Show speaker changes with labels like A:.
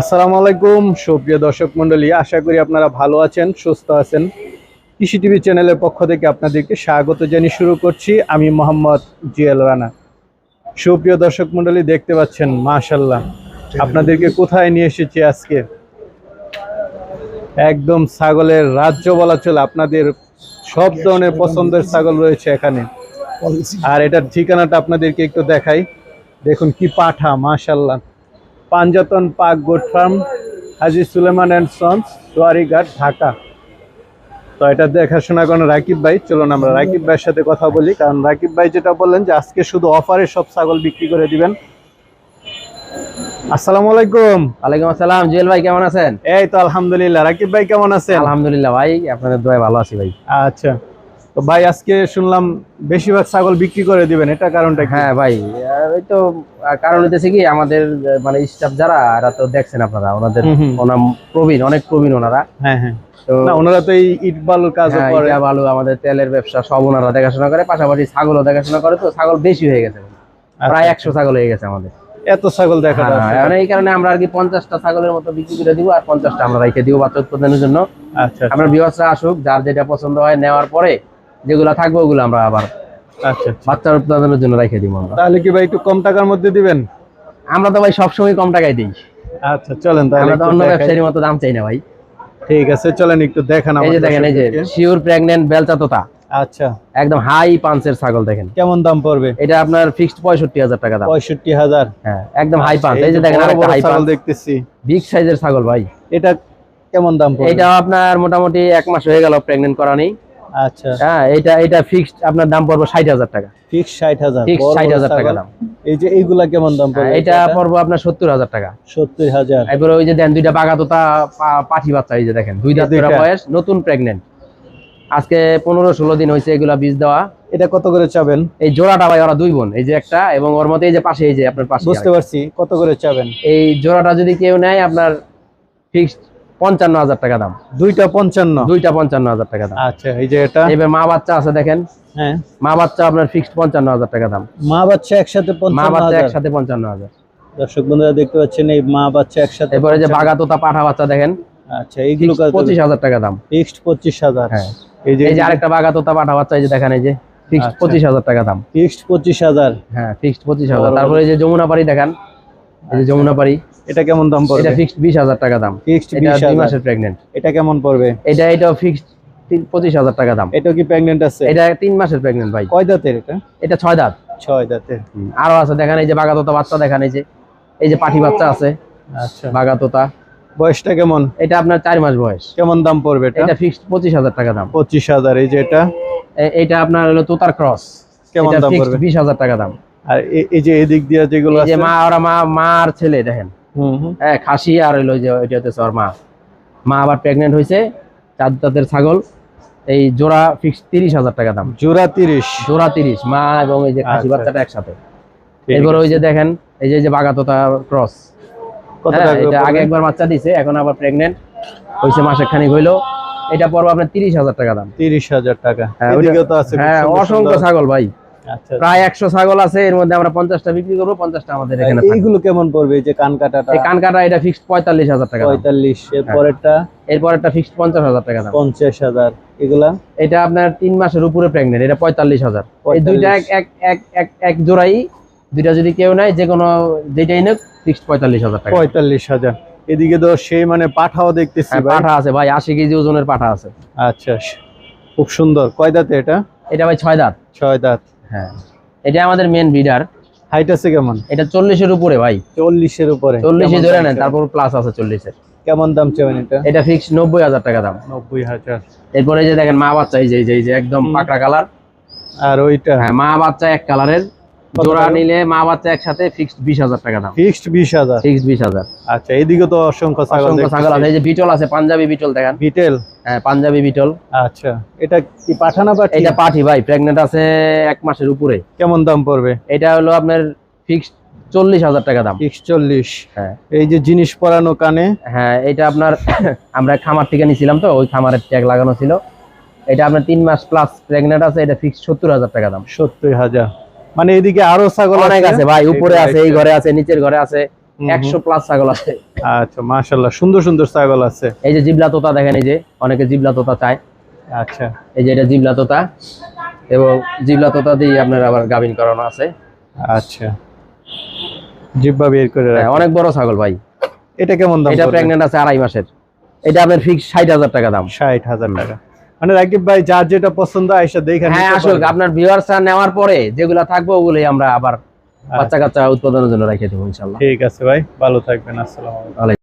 A: আসসালামু আলাইকুম, সুপ্রিয় দর্শক মণ্ডলী, আশা করি আপনারা ভালো আছেন, সুস্থ আছেন। কৃষি টিভি চ্যানেলের পক্ষ থেকে আপনাদেরকে স্বাগত জানিয়ে শুরু করছি। আমি মোহাম্মদ জিয়াল রানা। সুপ্রিয় দর্শক মণ্ডলী, দেখতে পাচ্ছেন মাশাল্লাহ আপনাদেরকে কোথায় নিয়ে এসেছি আজকে? একদম ছাগলের রাজ্য বলা চলে, আপনাদের সব ধরনের পছন্দের ছাগল রয়েছে এখানে। আর এটার ঠিকানাটা আপনাদেরকে একটু দেখাই। দেখুন কি পাঠা মাশাল্লাহ Panjatan Pak goat farm Haji Suleman and sons Sowarighat Dhaka. তো এটা দেখাশোনা করেন রাকিব ভাই। চলুন আমরা রাকিব ভাইয়ের সাথে কথা বলি। কারণ রাকিব ভাই যেটা বললেন যে আজকে শুধু অফারে সব ছাগল বিক্রি করে দিবেন। আসসালামু আলাইকুম।
B: ওয়ালাইকুম আসসালাম। জুয়েল ভাই কেমন আছেন?
A: এই তো আলহামদুলিল্লাহ। রাকিব ভাই কেমন আছেন?
B: আলহামদুলিল্লাহ ভাই আপনাদের দোয়ায় ভালো আছি ভাই।
A: আচ্ছা। তো ভাই আজকে শুনলাম বেশিরভাগ ছাগল বিক্রি করে দিবেন এটা কারণটা
B: হ্যাঁ ভাই ওই তো কারণ হইতেছে কি আমাদের মানে স্টাফ যারা এরা তো দেখছেন আপনারা ওনাদের। ওনার প্রবীণ অনেক প্রবীণ ওনারা।
A: হ্যাঁ হ্যাঁ। ওনারা তো এই ইট বালুর কাজও
B: হ্যাঁ,
A: করে।
B: ইটা আমাদের তেলের ব্যবসা সব ওনারা দেখাশোনা করে পাশাপাশি ছাগলও দেখাশোনা করে তো ছাগল বেশি হয়ে গেছে। প্রায় একশো ছাগল হয়ে গেছে আমাদের।
A: এত ছাগল দেখা
B: হ্যাঁ,
A: যাচ্ছে।
B: মানে এই কারণে আমরা আর কি পঞ্চাশটা ছাগলের মতো বিক্রি করে দিব আর পঞ্চাশটা আমরা রেখে দিব বাচ্চা উৎপাদনের জন্য।
A: আচ্ছা
B: আমরা বিবাসরা আসুক যার যেটা পছন্দ হয় নেওয়ার পরে যেগুলো থাকবে ওগুলো আমরা আবার
A: আচ্ছা
B: বাচ্চার উৎপাদনের জন্য রেখে দিব আমরা।
A: তাহলে কি ভাই একটু কম টাকার মধ্যে দিবেন?
B: আমরা তো ভাই সবসময় কম টাকায় দিই।
A: আচ্ছা চলেন তাহলে
B: আমরা তো অন্য। ব্যবসায়ীর মতো দাম চাই না ভাই।
A: ঠিক আছে চলেন একটু দেখান
B: এই যে দেখেন এই যে। শিওর প্রেগনেন্ট বেলচা তোতা।
A: আচ্ছা।
B: একদম হাই পাঞ্চের ছাগল দেখেন।
A: কেমন দাম পড়বে?
B: এটা আপনার ফিক্সড পঁয়ষট্টি হাজার টাকা দাম।
A: পঁয়ষট্টি হাজার।
B: হ্যাঁ একদম হাই পাঞ্চ এই যে দেখেন আরেকটা হাই পাঞ্চ
A: দেখতেছি।
B: বিগ সাইজের ছাগল ভাই।
A: এটা কেমন দাম পড়বে?
B: এটা আপনার মোটামুটি এক মাস হয়ে গেল প্রেগনেন্ট করা নেই।
A: আচ্ছা।
B: হ্যাঁ এটা এটা ফিক্সড আপনার দাম পড়বে ষাট হাজার টাকা।
A: ফিক্স ষাট হাজার
B: ফিক্স
A: বড়
B: ষাট
A: বড়
B: হাজার টাকা দাম।
A: এই যে এইগুলা কেমন দাম
B: হ্যাঁ,
A: পড়বে
B: এটা পড়ব আপনার সত্তর হাজার টাকা।
A: সত্তর হাজার।
B: এরপরে ওই যে দেন দুইটা বাগাতোতা পাঠি বাচ্চা এই যে দেখেন দুই দাঁত বয়স নতুন প্রেগনেন্ট আজকে পনেরো ষোলো দিন হয়েছে এগুলা বীজ দেওয়া।
A: এটা কত করে চাবেন?
B: এই জোড়াটা ভাই ওরা দুই বোন এই যে একটা এবং ওর মধ্যে এই যে পাশে এই যে আপনার পাশে
A: বুঝতে পারছি কত করে চাবেন?
B: এই জোড়াটা যদি কেউ নেয় আপনার ফিক্সড পঞ্চান্ন হাজার টাকা দাম।
A: দুইটা পঞ্চান্ন।
B: দুইটা পঞ্চান্ন হাজার টাকা দাম।
A: আচ্ছা এই যে এটা?
B: এবার মা বাচ্চা আছে দেখেন।
A: হ্যাঁ।
B: মা বাচ্চা আপনার ফিক্সড পঞ্চান্ন হাজার টাকা দাম।
A: মা বাচ্চা একসাথে
B: মা বাচ্চা একসাথে পঞ্চান্ন হাজার।
A: দর্শক বন্ধুরা দেখতে পাচ্ছেন এই মা বাচ্চা একসাথে
B: এরপরে যে বাগা তোতা পাঠা বাচ্চা দেখেন।
A: আচ্ছা এইগুলো
B: পঁচিশ হাজার টাকা দাম।
A: ফিক্সড পঁচিশ হাজার।
B: হ্যাঁ।
A: এই যে
B: এই যে আরেকটা বাগা তোতা পাঠা বাচ্চা এই যে দেখেন এই যে ফিক্সড
A: আচ্ছা।
B: পঁচিশ হাজার টাকা দাম।
A: ফিক্সড পঁচিশ হাজার।
B: হ্যাঁ ফিক্সড পঁচিশ হাজার। তারপরে এই যে যমুনা পাড়ি দেখেন। এই যে যমুনা পাড়ি।
A: এটা কেমন দাম
B: এটা ফিক্সড বিশ হাজার টাকা দাম।
A: ফিক্সড
B: এটা
A: বিশ
B: দুই
A: হাজার।
B: মাসের প্রেগনেন্ট
A: এটা কেমন পড়বে?
B: এটা এটাও ফিক্সড পঁচিশ হাজার টাকা দাম।
A: এটাও কি প্রেগনেন্ট আছে?
B: এটা তিন মাসের প্রেগনেন্ট ভাই।
A: কয় দাঁতের এটা?
B: এটা ছয় দাঁত।
A: ছয় দাঁতের।
B: আরও আছে দেখেন এই যে বাগাতোতা বাচ্চা দেখেন এই যে এই যে পাঠি বাচ্চা আছে।
A: আচ্ছা।
B: বাগাতোতা
A: বয়সটা কেমন?
B: এটা আপনার চার মাস বয়স।
A: কেমন দাম পড়বে এটা?
B: এটা ফিক্সড পঁচিশ হাজার টাকা দাম।
A: পঁচিশ হাজার এই যে এটা?
B: এটা আপনার হলো তোতার ক্রস
A: কেমন দাম পড়বে?
B: বিশ হাজার টাকা দাম।
A: আর এই যে এদিক দিয়ে যেগুলো আছে?
B: মা ওরা মা মা আর ছেলে দেখেন। হ্যাঁ খাসি আর হইল যে ওইটা হচ্ছে ওর মা। মা আবার প্রেগনেন্ট হয়েছে চার দাঁতের ছাগল। এই জোড়া ফিক্স তিরিশ হাজার টাকা দাম।
A: জোড়া তিরিশ।
B: জোড়া তিরিশ মা এবং এই যে খাসি
A: আচ্ছা।
B: বাচ্চাটা একসাথে। এরপর ওই যে দেখেন এই যে বাগাতোতা ক্রস হ্যাঁ, এটা আগে একবার বাচ্চা দিছে এখন আবার প্রেগনেন্ট হয়েছে মাসে খানিক হইল। এটা পড়ব আপনার তিরিশ হাজার টাকা দাম।
A: তিরিশ হাজার টাকা।
B: হ্যাঁ, হ্যাঁ অসংখ্য ছাগল ভাই।
A: আচ্ছা
B: প্রায় একশো ছাগল আছে এর মধ্যে আমরা পঞ্চাশটা বিক্রি করব পঞ্চাশটা আমাদের এখানে।
A: এইগুলো কেমন পড়বে যে কান কাটাটা
B: কান কাটা এটা ফিক্সড পঁয়তাল্লিশ হাজার টাকা
A: পঁয়তাল্লিশ
B: হ্যাঁ।
A: এর পরেরটা
B: এরপর একটা ফিক্সড পঞ্চাশ হাজার টাকা
A: পঞ্চাশ হাজার এগুলা?
B: এটা আপনার তিন মাসের উপরে প্রেগনেন্ট এটা পঁয়তাল্লিশ হাজার। এই দুইটা এক এক এক এক এক জোড়াই দুইটা যদি কেউ নেয় যে কোনো যেটাই নেক ফিক্সড পঁয়তাল্লিশ হাজার টাকা।
A: পঁয়তাল্লিশ হাজার। এদিকে তো সেই মানে পাঠাও দেখতেছি
B: হ্যাঁ, পাঠা আছে ভাই আশি কেজি ওজনের পাঠা আছে।
A: আচ্ছা। খুব সুন্দর। কয় দাঁতে এটা?
B: এটা ভাই ছয় দাঁত।
A: ছয় দাঁত।
B: হ্যাঁ। এটা আমাদের মেন ব্রিডার
A: হাইট আছে কেমন?
B: এটা 40 এর উপরে ভাই।
A: 40 এর উপরে।
B: চল্লিশে
A: কেমন
B: ধরে
A: না
B: নেন তারপর প্লাস আছে 40 এর
A: কেমন দাম চাইবেন এটা?
B: এটা নব্বই হাজার টাকা দাম।
A: নব্বই হাজার।
B: এরপরে যে দেখেন মা বাচ্চা এই যে এই যে- একদম। পাকড়া কালার
A: আর ওইটা?
B: হ্যাঁ মা বাচ্চা এক কালারের জোড়া নিলে মা বাচ্চা একসাথে ফিক্সড বিশ হাজার টাকা দাম।
A: ফিক্সড বিশ হাজার?
B: ফিক্সড বিশ হাজার।
A: আচ্ছা এদিকে তো অসংখ্য ছাগল
B: অসংখ্য ছাগল আছে এই যে বিটল আছে পাঞ্জাবি বিটল দেখেন।
A: বিটেল?
B: হ্যাঁ পাঞ্জাবি বিটল।
A: আচ্ছা এটা কি পাঠানা পাঠি?
B: এটা পাঠি ভাই প্রেগনেন্ট আছে এক মাসের উপরে।
A: কেমন দাম পড়বে?
B: এটা হলো আপনার ফিক্সড চল্লিশ হাজার টাকা দাম।
A: চল্লিশ।
B: হ্যাঁ।
A: এই যে জিনিস পরানো কানে?
B: হ্যাঁ এটা আপনার আমরা খামার থেকে নিছিলাম তো ওই খামারের ট্যাগ লাগানো ছিল। এটা আপনার তিন মাস প্লাস প্রেগনেন্ট আছে এটা ফিক্সড সত্তর হাজার টাকা দাম।
A: সত্তর হাজার। মানে এদিকে আরও ছাগল
B: অনেক আছে? ভাই উপরে আছে এই ঘরে আছে নিচের ঘরে আছে একশো প্লাস ছাগল আছে।
A: আচ্ছা মাশাল্লাহ সুন্দর সুন্দর ছাগল আছে।
B: এই যে জিবলা তোতা দেখেন এই যে অনেকে জিবলা তোতা চায়।
A: আচ্ছা।
B: এই যে এটা জিবলা তোতা এবং জিবলা তোতা দিয়ে আপনার আবার গাভিন করানো আছে।
A: আচ্ছা। জিব্বা বের করে
B: অনেক বড় ছাগল ভাই।
A: এটা কেমন দাম
B: এটা প্রেগনেন্ট আছে আড়াই মাসের। এটা আপনার ফিক্স ষাট হাজার টাকা দাম।
A: ষাট হাজার টাকা। মানে রাকিব ভাই যার যেটা পছন্দ আইসা দেখে
B: হ্যাঁ আসুক। আপনার ভিউয়ার্সরা নেওয়ার পরে যেগুলা থাকবে ওগুলোই আমরা আবার বাচ্চা কাচ্চা উৎপাদনের জন্য রেখে দেবো ইনশাল্লাহ
A: ঠিক আছে ভাই ভালো থাকবেন আসসালামু আলাইকুম।
B: ওয়ালাইকুম